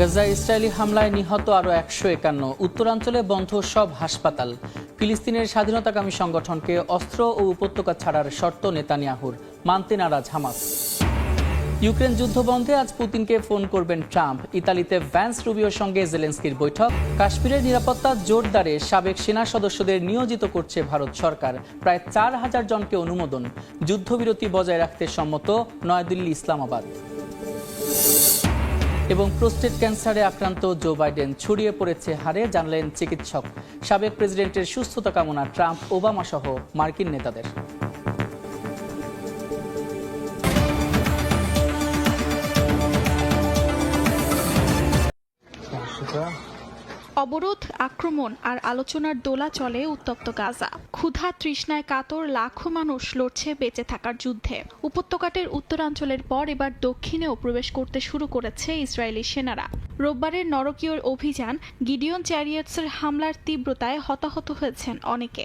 গাজায় ইসরায়েলি হামলায় নিহত আরও একশো একান্ন। উত্তরাঞ্চলে বন্ধ সব হাসপাতাল। ফিলিস্তিনের স্বাধীনতাকামী সংগঠনকে অস্ত্র ও উপত্যকা ছাড়ার শর্ত নেতানিয়াহুর। মানতে নারাজ হামাস। ইউক্রেন যুদ্ধ বন্ধে আজ পুতিনকে ফোন করবেন ট্রাম্প। ইতালিতে ভ্যান্স রুবিওর সঙ্গে জেলেন্সকির বৈঠক। কাশ্মীরের নিরাপত্তা জোরদারে সাবেক সেনা সদস্যদের নিয়োজিত করছে ভারত সরকার। প্রায় চার হাজার জনকে অনুমোদন। যুদ্ধবিরতি বজায় রাখতে সম্মত নয়াদিল্লি ইসলামাবাদ। এবং প্রোস্টেট ক্যান্সারে আক্রান্ত জো বাইডেন ছড়িয়ে পড়েছে হারে, জানলেন চিকিৎসক। সাবেক প্রেসিডেন্টের সুস্থতা কামনা ট্রাম্প ওবামা সহ মার্কিন নেতাদের। অবরোধ, আক্রমণ আর আলোচনার দোলা চলে উত্তপ্ত গাজা। ক্ষুধা তৃষ্ণায় কাতর লাখো মানুষ লড়ছে বেঁচে থাকার যুদ্ধে। উপত্যকাটের উত্তরাঞ্চলের পর এবার দক্ষিণেও প্রবেশ করতে শুরু করেছে ইসরায়েলি সেনারা। রোববারের নরকীয় অভিযান, গিডিয়ন চ্যারিয়টসের হামলার তীব্রতায় হতাহত হয়েছেন অনেকে।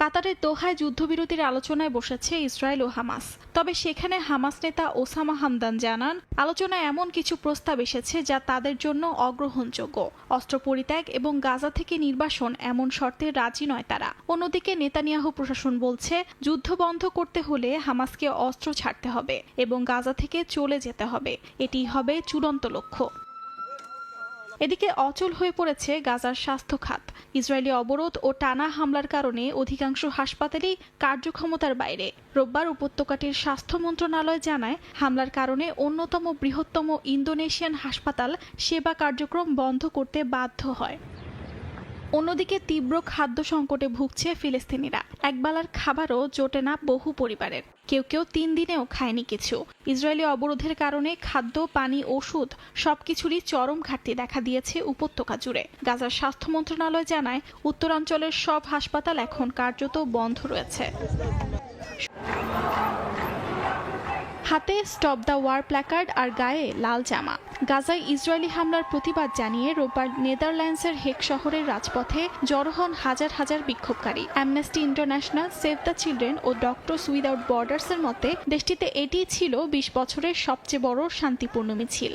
কাতারের দোহায় যুদ্ধবিরতির আলোচনায় বসেছে ইসরায়েল ও হামাস। তবে সেখানে হামাস নেতা ওসামা হামদান জানান, আলোচনায় এমন কিছু প্রস্তাব এসেছে যা তাদের জন্য অগ্রহণযোগ্য। অস্ত্র পরিত্যাগ এবং গাজা থেকে নির্বাসন এমন শর্তে রাজি নয় তারা। অন্যদিকে নেতানিয়াহু প্রশাসন বলছে, যুদ্ধ বন্ধ করতে হলে হামাসকে অস্ত্র ছাড়তে হবে এবং গাজা থেকে চলে যেতে হবে। এটি হবে চূড়ান্ত লক্ষ্য। এদিকে অচল হয়ে পড়েছে গাজার স্বাস্থ্য খাত। ইসরায়েলি অবরোধ ও টানা হামলার কারণে অধিকাংশ হাসপাতালই কার্যক্ষমতার বাইরে। রোববার উপত্যকাটির স্বাস্থ্য মন্ত্রণালয় জানায়, হামলার কারণে অন্যতম বৃহত্তম ইন্দোনেশিয়ান হাসপাতাল সেবা কার্যক্রম বন্ধ করতে বাধ্য হয়। অন্যদিকে তীব্র খাদ্য সংকটে ভুগছে ফিলিস্তিনিরা। একবেলার খাবারও জোটে না বহু পরিবারের। কেউ কেউ তিন দিনেও খায়নি কিছু। ইসরায়েলি অবরোধের কারণে খাদ্য, পানি, ওষুধ সবকিছুরই চরম ঘাটতি দেখা দিয়েছে উপত্যকা জুড়ে। গাজার স্বাস্থ্য মন্ত্রণালয় জানায়, উত্তরাঞ্চলের সব হাসপাতাল এখন কার্যত বন্ধ রয়েছে। হাতে স্টপ দ্য ওয়ার প্ল্যাকার্ড আর গায়ে লাল জামা। গাজায় ইসরায়েলি হামলার প্রতিবাদ জানিয়ে রোববার নেদারল্যান্ডসের হেক শহরের রাজপথে জড়ো হন হাজার হাজার বিক্ষোভকারী। Amnesty International Save the Children O Doctors Without বর্ডার্সের মতে, দেশটিতে এটি ছিল বিশ বছরের সবচেয়ে বড় শান্তিপূর্ণ মিছিল।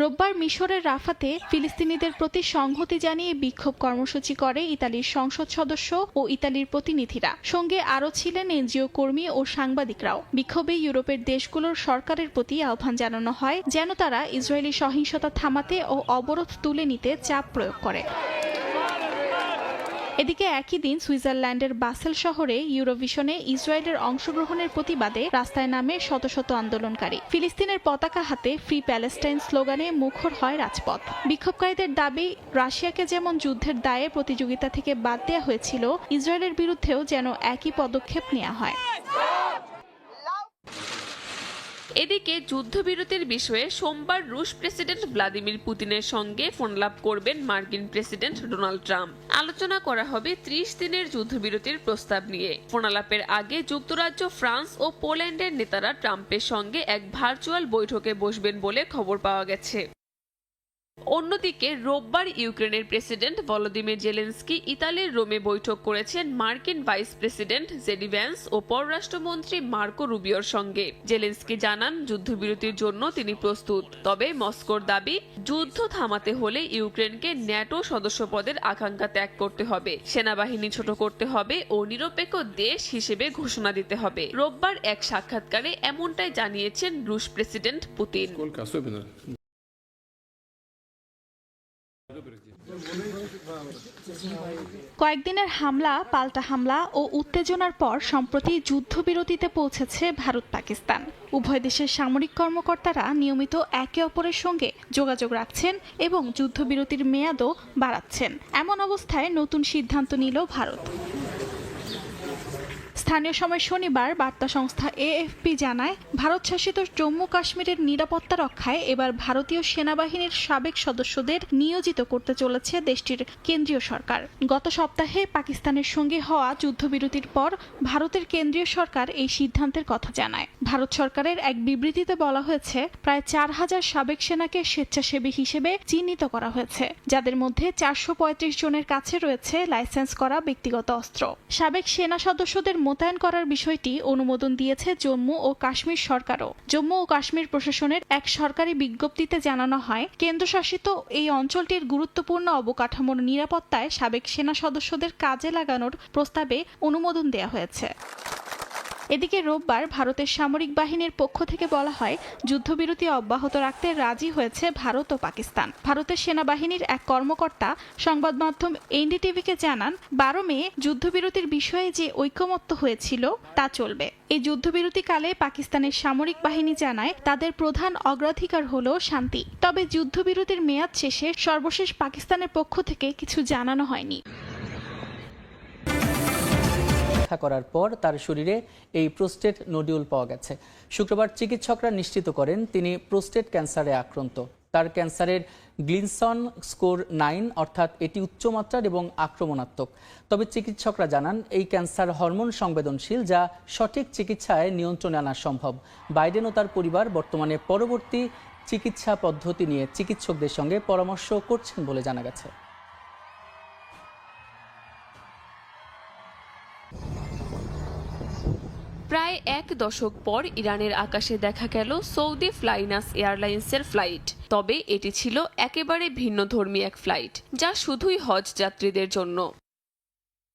রোববার মিশরের রাফাতে ফিলিস্তিনিদের প্রতি সংহতি জানিয়ে বিক্ষোভ কর্মসূচি করে ইতালির সংসদ সদস্য ও ইতালির প্রতিনিধিরা। সঙ্গে আরও ছিলেন এনজিও কর্মী ও সাংবাদিকরাও। বিক্ষোভে ইউরোপের দেশগুলোর সরকারের প্রতি আহ্বান জানানো হয়, যেন তারা ইসরায়েলি সহিংসতা থামাতে ও অবরোধ তুলে নিতে চাপ প্রয়োগ করে। এদিকে একই দিন সুইজারল্যান্ডের বাসেল শহরে ইউরোভিশনে ইসরায়েলের অংশগ্রহণের প্রতিবাদে রাস্তায় নামে শত শত আন্দোলনকারী। ফিলিস্তিনের পতাকা হাতে ফ্রি প্যালেস্টাইন স্লোগানে মুখর হয় রাজপথ। বিক্ষোভকারীদের দাবি, রাশিয়াকে যেমন যুদ্ধের দায়ে প্রতিযোগিতা থেকে বাদ দেওয়া হয়েছিল, ইসরায়েলের বিরুদ্ধেও যেন একই পদক্ষেপ নেওয়া হয়। এদিকে যুদ্ধবিরতির বিষয়ে সোমবার রুশ প্রেসিডেন্ট ভ্লাদিমির পুতিনের সঙ্গে ফোনলাপ করবেন মার্কিন প্রেসিডেন্ট ডোনাল্ড ট্রাম্প। আলোচনা করা হবে ত্রিশ দিনের যুদ্ধবিরতির প্রস্তাব নিয়ে। ফোনালাপের আগে যুক্তরাজ্য, ফ্রান্স ও পোল্যান্ডের নেতারা ট্রাম্পের সঙ্গে এক ভার্চুয়াল বৈঠকে বসবেন বলে খবর পাওয়া গেছে। অন্যদিকে রোববার ইউক্রেনের প্রেসিডেন্ট ভলোদিমির জেলেন্সকি ইতালির রোমে বৈঠক করেছেন মার্কিন ভাইস প্রেসিডেন্ট জেডি ভ্যান্স ও পররাষ্ট্রমন্ত্রী মার্কো রুবিওর সঙ্গে। জেলেন্সকি জানান, যুদ্ধবিরতির জন্য তিনি প্রস্তুত। তবে মস্কোর দাবি, যুদ্ধ থামাতে হলে ইউক্রেনকে ন্যাটো সদস্যপদের আকাঙ্ক্ষা ত্যাগ করতে হবে। সেনাবাহিনী ছোট করতে হবে ও নিরপেক্ষ দেশ হিসেবে ঘোষণা দিতে হবে। রোববার এক সাক্ষাৎকারে এমনটাই জানিয়েছেন রুশ প্রেসিডেন্ট পুতিন। কয়েকদিনের হামলা, পাল্টা হামলা ও উত্তেজনার পর সম্প্রতি যুদ্ধবিরতিতে পৌঁছেছে ভারত পাকিস্তান। উভয় দেশের সামরিক কর্মকর্তারা নিয়মিত একে অপরের সঙ্গে যোগাযোগ রাখছেন এবং যুদ্ধবিরতির মেয়াদও বাড়াচ্ছেন। এমন অবস্থায় নতুন সিদ্ধান্ত নিল ভারত। স্থানীয় সময় শনিবার বার্তা সংস্থা এএফপি জানায়, ভারত শাসিত জম্মু কাশ্মীরের নিরাপত্তা রক্ষায় এবার ভারতীয় সেনাবাহিনীর সাবেক সদস্যদের নিয়োজিত করতে চলেছে দেশটির কেন্দ্রীয় সরকার। গত সপ্তাহে পাকিস্তানের সঙ্গে হওয়া যুদ্ধবিরতির পর ভারতের কেন্দ্রীয় সরকার এই সিদ্ধান্তের কথা জানায়। ভারত সরকারের এক বিবৃতিতে বলা হয়েছে, প্রায় চার হাজার সাবেক সেনাকে স্বেচ্ছাসেবী হিসেবে চিহ্নিত করা হয়েছে, যাদের মধ্যে চারশো পঁয়ত্রিশ জনের কাছে রয়েছে লাইসেন্স করা ব্যক্তিগত অস্ত্র। সাবেক সেনা সদস্যদের মোতায়েন করার বিষয়টি অনুমোদন দিয়েছে জম্মু ও কাশ্মীর সরকারও। জম্মু ও কাশ্মীর প্রশাসনের এক সরকারি বিজ্ঞপ্তিতে জানানো হয়, কেন্দ্রশাসিত এই অঞ্চলটির গুরুত্বপূর্ণ অবকাঠামোর নিরাপত্তায় সাবেক সেনা সদস্যদের কাজে লাগানোর প্রস্তাবে অনুমোদন দেওয়া হয়েছে। এদিকে রোববার ভারতের সামরিক বাহিনীর পক্ষ থেকে বলা হয়, যুদ্ধবিরতি অব্যাহত রাখতে রাজি হয়েছে ভারত ও পাকিস্তান। ভারতের সেনাবাহিনীর এক কর্মকর্তা সংবাদ মাধ্যম এনডিটিভিকে জানান, বারো মে যুদ্ধবিরতির বিষয়ে যে ঐকমত্য হয়েছিল তা চলবে। এই যুদ্ধবিরতিকালে পাকিস্তানের সামরিক বাহিনী জানায়, তাদের প্রধান অগ্রাধিকার হল শান্তি। তবে যুদ্ধবিরতির মেয়াদ শেষে সর্বশেষ পাকিস্তানের পক্ষ থেকে কিছু জানানো হয়নি। পরীক্ষা করার পর তার শরীরে এই প্রোস্টেট নোডিউল পাওয়া গেছে। শুক্রবার চিকিৎসকরা নিশ্চিত করেন তিনি প্রোস্টেট ক্যান্সারে আক্রান্ত। তার ক্যান্সারের গ্লিনসন স্কোর নাইন অর্থাৎ এটি উচ্চমাত্রার এবং আক্রমণাত্মক। তবে চিকিৎসকরা জানান, এই ক্যান্সার হরমোন সংবেদনশীল যা সঠিক চিকিৎসায় নিয়ন্ত্রণে আনা সম্ভব। বাইডেন ও তার পরিবার বর্তমানে পরবর্তী চিকিৎসা পদ্ধতি নিয়ে চিকিৎসকদের সঙ্গে পরামর্শ করছেন বলে জানা গেছে। প্রায় এক দশক পর ইরানের আকাশে দেখা গেল সৌদি ফ্লাইনাস এয়ারলাইন্সের ফ্লাইট। তবে এটি ছিল একেবারে ভিন্ন ধর্মী এক ফ্লাইট, যা শুধুই হজ যাত্রীদের জন্য।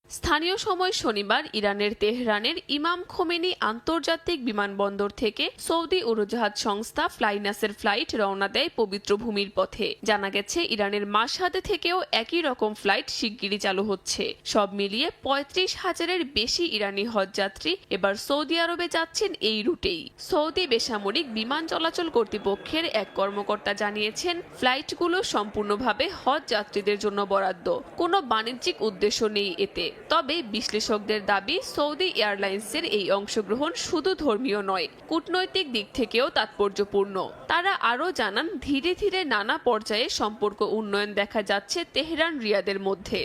স্থানীয় সময় শনিবার ইরানের তেহরানের ইমাম খোমেনি আন্তর্জাতিক বিমানবন্দর থেকে সৌদি উড়োজাহাজ সংস্থা ফ্লাইনাসের ফ্লাইট রওনা দেয় পবিত্র ভূমির পথে। জানা গেছে, ইরানের মাসহাদে থেকেও একই রকম ফ্লাইট শিগগিরই চালু হচ্ছে। সব মিলিয়ে পঁয়ত্রিশ হাজারের বেশি ইরানি হজযাত্রী এবার সৌদি আরবে যাচ্ছেন এই রুটেই। সৌদি বেসামরিক বিমান চলাচল কর্তৃপক্ষের এক কর্মকর্তা জানিয়েছেন, ফ্লাইটগুলো সম্পূর্ণভাবে হজ যাত্রীদের জন্য বরাদ্দ। কোনো বাণিজ্যিক উদ্দেশ্য নেই এতে। তবে বিশ্লেষকদের দাবি, সৌদি এয়ারলাইন্সের এই অংশগ্রহণ শুধু ধর্মীয় নয়, কূটনৈতিক দিক থেকেও তাৎপর্যপূর্ণ। তারা আরও জানান, ধীরে ধীরে নানা পর্যায়ে সম্পর্ক উন্নয়ন দেখা যাচ্ছে তেহরান রিয়াদের মধ্যে।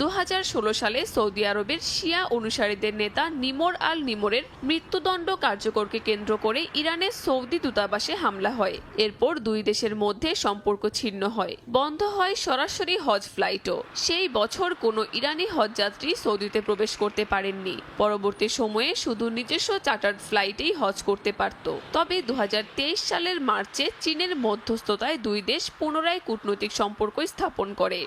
দু হাজার ষোলো সালে সৌদি আরবের শিয়া অনুসারীদের নেতা নিমর আল নিমরের মৃত্যুদণ্ড কার্যকরকে কেন্দ্র করে ইরানের সৌদি দূতাবাসে হামলা হয়। এরপর দুই দেশের মধ্যে সম্পর্ক ছিন্ন হয়। বন্ধ হয় সরাসরি হজ ফ্লাইটও। সেই বছর কোনো ইরানি হজযাত্রী সৌদিতে প্রবেশ করতে পারেননি। পরবর্তী সময়ে শুধু নিজস্ব চার্টার্ড ফ্লাইটেই হজ করতে পারত। তবে দু হাজার তেইশ সালের মার্চে চীনের মধ্যস্থতায় দুই দেশ পুনরায় কূটনৈতিক সম্পর্ক স্থাপন করে।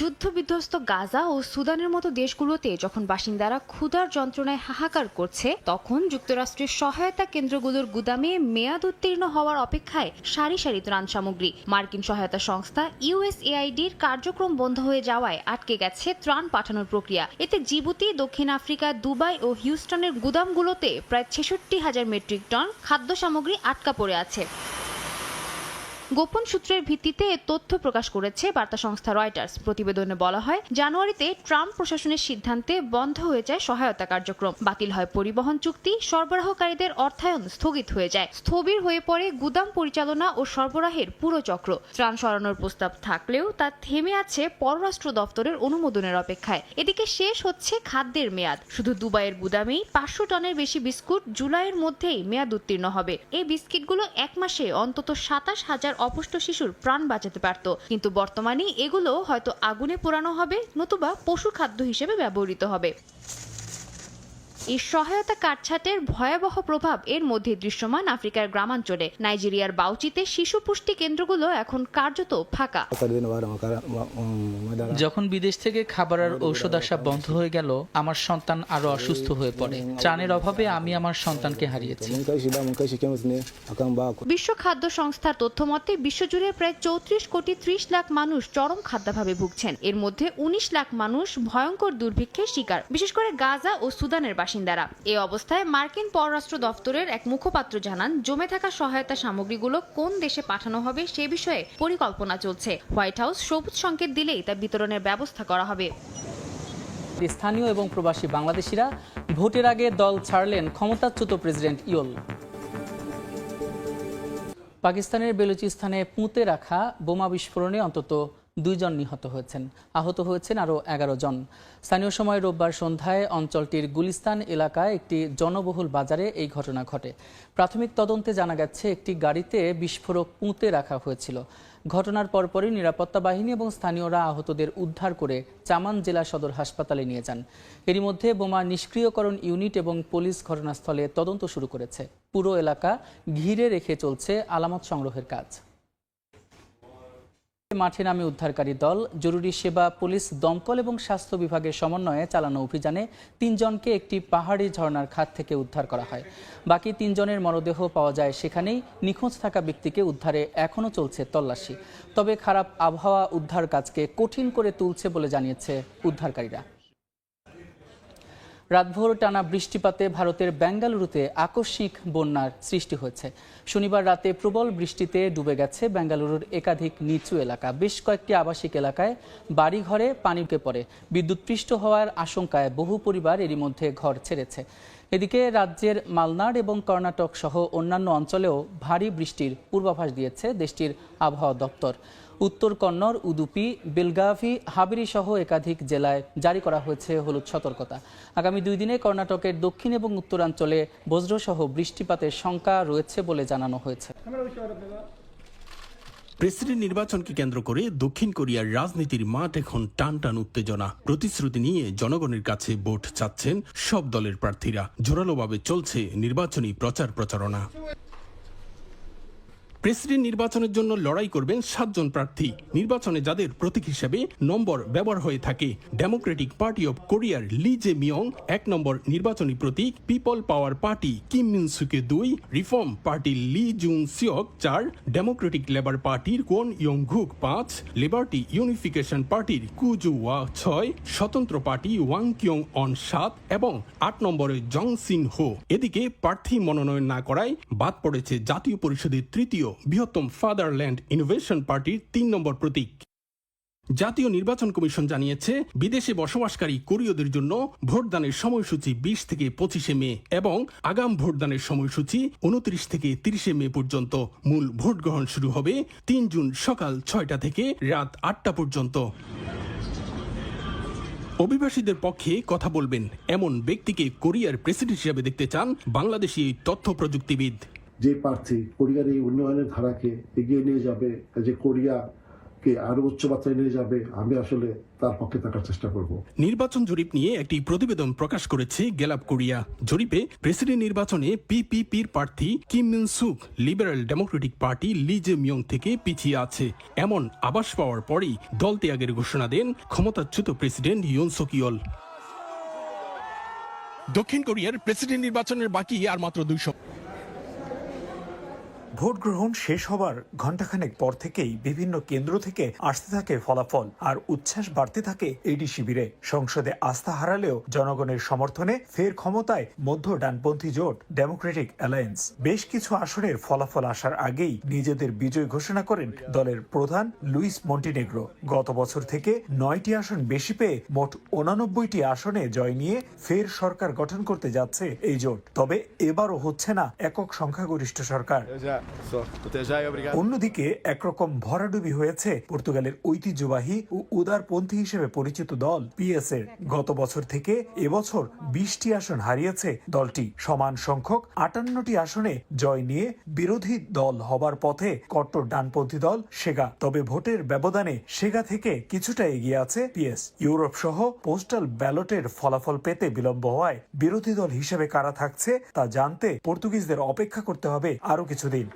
যুদ্ধবিধ্বস্ত গাজা ও সুদানের মতো দেশগুলোতে যখন বাসিন্দারা ক্ষুধার যন্ত্রণায় হাহাকার করছে, তখন যুক্তরাষ্ট্রের সহায়তা কেন্দ্রগুলোর গুদামে মেয়াদ উত্তীর্ণ হওয়ার অপেক্ষায় সারি সারি ত্রাণ সামগ্রী। মার্কিন সহায়তা সংস্থা ইউএসএআইডির কার্যক্রম বন্ধ হয়ে যাওয়ায় আটকে গেছে ত্রাণ পাঠানোর প্রক্রিয়া। এতে জিবুতি, দক্ষিণ আফ্রিকা, দুবাই ও হিউস্টনের গুদামগুলোতে প্রায় ছেষট্টি হাজার মেট্রিক টন খাদ্য সামগ্রী আটকা পড়ে আছে। গোপন সূত্রের ভিত্তিতে এ তথ্য প্রকাশ করেছে বার্তা সংস্থা রয়টার্স। প্রতিবেদনে বলা হয়, জানুয়ারিতে ট্রাম্প প্রশাসনের সিদ্ধান্তে বন্ধ হয়ে যায় সহায়তা কার্যক্রম। বাতিল হয় পরিবহন চুক্তি, সরবরাহকারীদের অর্থায়ন স্থগিত হয়ে যায়। স্থবির হয়ে পড়ে গুদাম পরিচালনা ও সরবরাহের পুরো চক্র। ত্রাণ সরানোর প্রস্তাব থাকলেও তা থেমে আছে পররাষ্ট্র দপ্তরের অনুমোদনের অপেক্ষায়। এদিকে শেষ হচ্ছে খাদ্যের মেয়াদ। শুধু দুবাইয়ের গুদামেই পাঁচশো টনের বেশি বিস্কুট জুলাইয়ের মধ্যেই মেয়াদ উত্তীর্ণ হবে। এই বিস্কিটগুলো এক মাসে অন্তত সাতাশ হাজার অপুষ্ট শিশুর প্রাণ বাঁচাতে পারত। কিন্তু বর্তমানে এগুলো হয়তো আগুনে পোড়ানো হবে, নতুবা পশু খাদ্য হিসেবে ব্যবহৃত হবে। এই সহায়তা কাটছাটের ভয়াবহ প্রভাব এর মধ্যে দৃশ্যমান আফ্রিকার গ্রামাঞ্চলে। নাইজেরিয়ার বাউচিতে শিশু পুষ্টি কেন্দ্রগুলো এখন কার্যত ফাঁকা। যখন বিদেশ থেকে খাবার আর ঔষধ আসা বন্ধ হয়ে গেল আমার সন্তান আরও অসুস্থ হয়ে পড়ে। ত্রাণের অভাবে আমি আমার সন্তানকে হারিয়েছি। বিশ্ব খাদ্য সংস্থার তথ্য মতে বিশ্বজুড়ে প্রায় চৌত্রিশ কোটি ত্রিশ লাখ মানুষ চরম খাদ্যাভাবে ভুগছেন। এর মধ্যে উনিশ লাখ মানুষ ভয়ঙ্কর দুর্ভিক্ষের শিকার। বিশেষ করে গাজা ও সুদানের বাসিন্দারা। এ অবস্থায় মার্কিন পররাষ্ট্র দপ্তরের এক মুখপাত্র জানান, জমে থাকা সহায়তা সামগ্রীগুলো কোন দেশে পাঠানো হবে সে বিষয়ে পরিকল্পনা চলছে। হোয়াইট হাউস সবুজ সংকেত দিলেই তা বিতরণের ব্যবস্থা করা হবে। স্থানীয় এবং প্রবাসী বাংলাদেশিরা ভোটের আগে দল ছাড়লেন ক্ষমতাচ্যুত প্রেসিডেন্ট ইয়ল। পাকিস্তানের বেলুচিস্তানে পুঁতে রাখা বোমা বিস্ফোরণে অন্তত দুইজন নিহত হয়েছেন। আহত হয়েছেন আরও এগারো জন। স্থানীয় সময় রোববার সন্ধ্যায় অঞ্চলটির গুলিস্তান এলাকায় একটি জনবহুল বাজারে এই ঘটনা ঘটে। প্রাথমিক তদন্তে জানা গেছে, একটি গাড়িতে বিস্ফোরক পুঁতে রাখা হয়েছিল। ঘটনার পরপরই নিরাপত্তা বাহিনী এবং স্থানীয়রা আহতদের উদ্ধার করে চামান জেলা সদর হাসপাতালে নিয়ে যান। এরই মধ্যে বোমা নিষ্ক্রিয়করণ ইউনিট এবং পুলিশ ঘটনাস্থলে তদন্ত শুরু করেছে। পুরো এলাকা ঘিরে রেখে চলছে আলামত সংগ্রহের কাজ। মাঠে নামে উদ্ধারকারী দল, জরুরি সেবা, পুলিশ, দমকল এবং স্বাস্থ্য বিভাগের সমন্বয়ে চালানো অভিযানে তিনজনকে একটি পাহাড়ি ঝর্ণার খাত থেকে উদ্ধার করা হয়। বাকি তিনজনের মরদেহ পাওয়া যায় সেখানেই। নিখোঁজ থাকা ব্যক্তিকে উদ্ধারে এখনও চলছে তল্লাশি। তবে খারাপ আবহাওয়া উদ্ধার কাজকে কঠিন করে তুলছে বলে জানিয়েছে উদ্ধারকারীরা। রাতভর টানা বৃষ্টিপাতে ভারতের বেঙ্গালুরুতে আকস্মিক বন্যার সৃষ্টি হয়েছে। শনিবার রাতে প্রবল বৃষ্টিতে ডুবে গেছে বেঙ্গালুরুর একাধিক নিচু এলাকা। বেশ কয়েকটি আবাসিক এলাকায় বাড়িঘরে পানি ঢুকে পড়ে। বিদ্যুৎপৃষ্ট হওয়ার আশঙ্কায় বহু পরিবার এরই মধ্যে ঘর ছেড়েছে। এদিকে রাজ্যের মালনাড এবং কর্ণাটক সহ অন্যান্য অঞ্চলেও ভারী বৃষ্টির পূর্বাভাস দিয়েছে দেশটির আবহাওয়া দপ্তর। উত্তর কন্নড় উদুপি বেলগাভি হাবিরি সহ একাধিক জেলায় জারি করা হয়েছে হলুদ সতর্কতা। আগামী দুই দিনে কর্ণাটকের দক্ষিণ এবং উত্তরাঞ্চলে বজ্রসহ বৃষ্টিপাতের শঙ্কা রয়েছে বলে জানানো হয়েছে। প্রেসিডেন্ট নির্বাচনকে কেন্দ্র করে দক্ষিণ কোরিয়ার রাজনীতির মাঠ এখন টান টান উত্তেজনা। প্রতিশ্রুতি নিয়ে জনগণের কাছে ভোট চাচ্ছেন সব দলের প্রার্থীরা। জোরালোভাবে চলছে নির্বাচনী প্রচার প্রচারণা। প্রেসিডেন্ট নির্বাচনের জন্য লড়াই করবেন সাতজন প্রার্থী। নির্বাচনে যাদের প্রতীক হিসেবে নম্বর ব্যবহার হয়ে থাকে। ডেমোক্রেটিক পার্টি অব কোরিয়ার লি জে মিয়ং, এক নম্বর নির্বাচনী প্রতীক people power party Kim Min সুকে দুই, reform party Lee Jung Seok চার, ডেমোক্রেটিক লেবার পার্টির কোন ইয়ং ঘুক পাঁচ, লিবার্টি ইউনিফিকেশন পার্টির কুজু ওয়া ছয়, স্বতন্ত্র পার্টি ওয়াং কিয়ং অন সাত এবং আট নম্বরে জং সিন হো। এদিকে প্রার্থী মনোনয়ন না করায় বাদ পড়েছে জাতীয় পরিষদের তৃতীয় বৃহত্তম ফাদারল্যান্ড ইনোভেশন পার্টির তিন নম্বর প্রতীক। জাতীয় নির্বাচন কমিশন জানিয়েছে, বিদেশে বসবাসকারী কোরীয়দের জন্য ভোটদানের সময়সূচি বিশ থেকে পঁচিশে মে এবং আগাম ভোটদানের সময়সূচি উনত্রিশ থেকে তিরিশে মে পর্যন্ত। মূল ভোট গ্রহণ শুরু হবে তিন জুন সকাল ছয়টা থেকে রাত আটটা পর্যন্ত। অভিবাসীদের পক্ষে কথা বলবেন এমন ব্যক্তিকে কোরিয়ার প্রেসিডেন্ট হিসেবে দেখতে চান বাংলাদেশি তথ্য প্রযুক্তিবিদ যে প্রার্থী কোরিয়ার এই উন্নয়নের ধারাকে এগিয়ে নিয়ে যাবে, যে কোরিয়াকে আরও উচ্চ মাত্রায় নিয়ে যাবে, আমি আসলে তার পক্ষে থাকার চেষ্টা করব। নির্বাচন জরিপ নিয়ে একটি প্রতিবেদন প্রকাশ করেছে গেলাপ কোরিয়া। জরিপে প্রেসিডেন্ট নির্বাচনে পিপিপির প্রার্থী Kim Min Suk Liberal Democratic Party Lee Jae Myung থেকে পিছিয়ে আছে। এমন আবাস পাওয়ার পরেই দল ত্যাগের ঘোষণা দেন ক্ষমতাচ্যুত প্রেসিডেন্ট ইউন সোকিওল দক্ষিণ কোরিয়ার প্রেসিডেন্ট নির্বাচনের বাকি আর মাত্র দুইশো ভোট গ্রহণ শেষ হবার ঘণ্টাখানেক পর থেকেই বিভিন্ন কেন্দ্র থেকে আসতে থাকে ফলাফল আর উচ্ছ্বাস বাড়তে থাকে এডি শিবিরে। সংসদে আস্থা হারালেও জনগণের সমর্থনে ফের ক্ষমতায় মধ্য ডানপন্থী জোট ডেমোক্রেটিক অ্যালায়েন্স বেশ কিছু আসনের ফলাফল আসার আগেই নিজেদের বিজয় ঘোষণা করেন দলের প্রধান লুইস মন্টিনেগ্রো। গত বছর থেকে নয়টি আসন বেশি পেয়ে মোট উনানব্বইটি আসনে জয় নিয়ে ফের সরকার গঠন করতে যাচ্ছে এই জোট। তবে এবারও হচ্ছে না একক সংখ্যাগরিষ্ঠ সরকার। অন্যদিকে একরকম ভরাডুবি হয়েছে পর্তুগালের ঐতিহ্যবাহী ও উদারপন্থী হিসেবে পরিচিত দল পিএস এর গত বছর থেকে এবছর বিশটি আসন হারিয়েছে দলটি। সমান সংখ্যক আটান্নটি আসনে জয় নিয়ে বিরোধী দল হবার পথে কট্টর ডানপন্থী দল সেগা। তবে ভোটের ব্যবধানে সেগা থেকে কিছুটা এগিয়ে আছে পিএস। ইউরোপ সহ পোস্টাল ব্যালটের ফলাফল পেতে বিলম্ব হওয়ায় বিরোধী দল হিসেবে কারা থাকছে তা জানতে পর্তুগিজদের অপেক্ষা করতে হবে আরও কিছুদিন।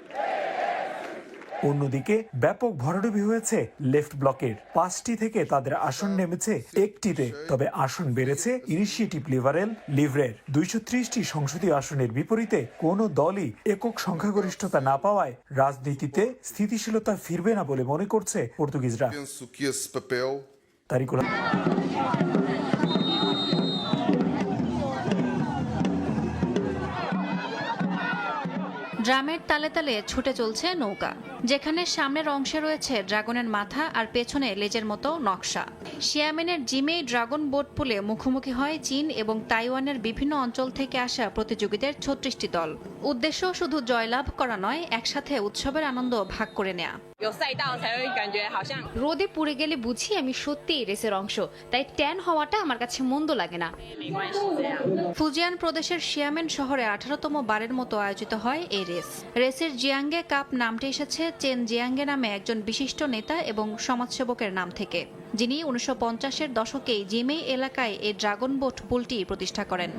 অন্যদিকে ব্যাপক ভরাডুবি হয়েছে লেফট ব্লকের। পাঁচটি থেকে তাদের আসন নেমেছে একটিতে তবে আসন বেড়েছে ইনিশিয়েটিভ লিবারেল লিভরের। দুইশো ত্রিশটি সংসদীয় আসনের বিপরীতে কোনো দলই একক সংখ্যাগরিষ্ঠতা না পাওয়ায় রাজনীতিতে স্থিতিশীলতা ফিরবে না বলে মনে করছে পর্তুগিজরা। ড্রামের তালে তালে ছুটে চলছে নৌকা, যেখানে সামনের অংশে রয়েছে ড্রাগনের মাথা আর পেছনে লেজের মতো নকশা। শিয়ামেনের জিমে ড্রাগন বোট পুলে মুখোমুখি হয় চীন এবং তাইওয়ানের বিভিন্ন অঞ্চল থেকে আসা প্রতিযোগীদের ছত্রিশটি দল। উদ্দেশ্য শুধু জয়লাভ করা নয়, একসাথে উৎসবের আনন্দ ভাগ করে নেয়া। রোদে পুড়ে গেলে বুঝি আমি সত্যি রেসের অংশ, তাই ট্যান হওয়াটা আমার কাছে মন্দ লাগে না। ফুজিয়ান প্রদেশের শিয়ামেন শহরে আঠারোতম বারের মতো আয়োজিত হয় এই রেস। রেসের জিয়াঙ্গে কাপ নামটি এসেছে চেন জিয়াঙ্গে নামে একজন বিশিষ্ট নেতা এবং সমাজসেবকের নাম থেকে। যিনি উনিশশো পঞ্চাশের দশকেই জিমেই এলাকায় এই ড্রাগন বোট পুলটি প্রতিষ্ঠা করেন।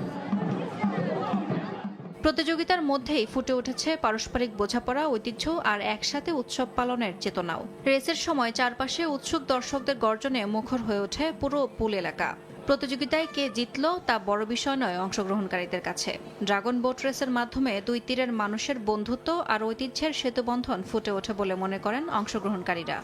প্রতিযোগিতার মধ্যেই ফুটে উঠেছে পারস্পরিক বোঝাপড়া, ঐতিহ্য আর একসাথে উৎসব পালনের চেতনাও। রেসের সময় চারপাশে উৎসুক দর্শকদের গর্জনে মুখর হয়ে ওঠে পুরো পুল এলাকা। প্রতিযোগিতায় কে জিতল তা বড় বিষয় নয় অংশগ্রহণকারীদের কাছে। ড্রাগন বোট রেসের মাধ্যমে দুই তীরের মানুষের বন্ধুত্ব আর ঐতিহ্যের সেতুবন্ধন ফুটে ওঠে বলে মনে করেন অংশগ্রহণকারীরা।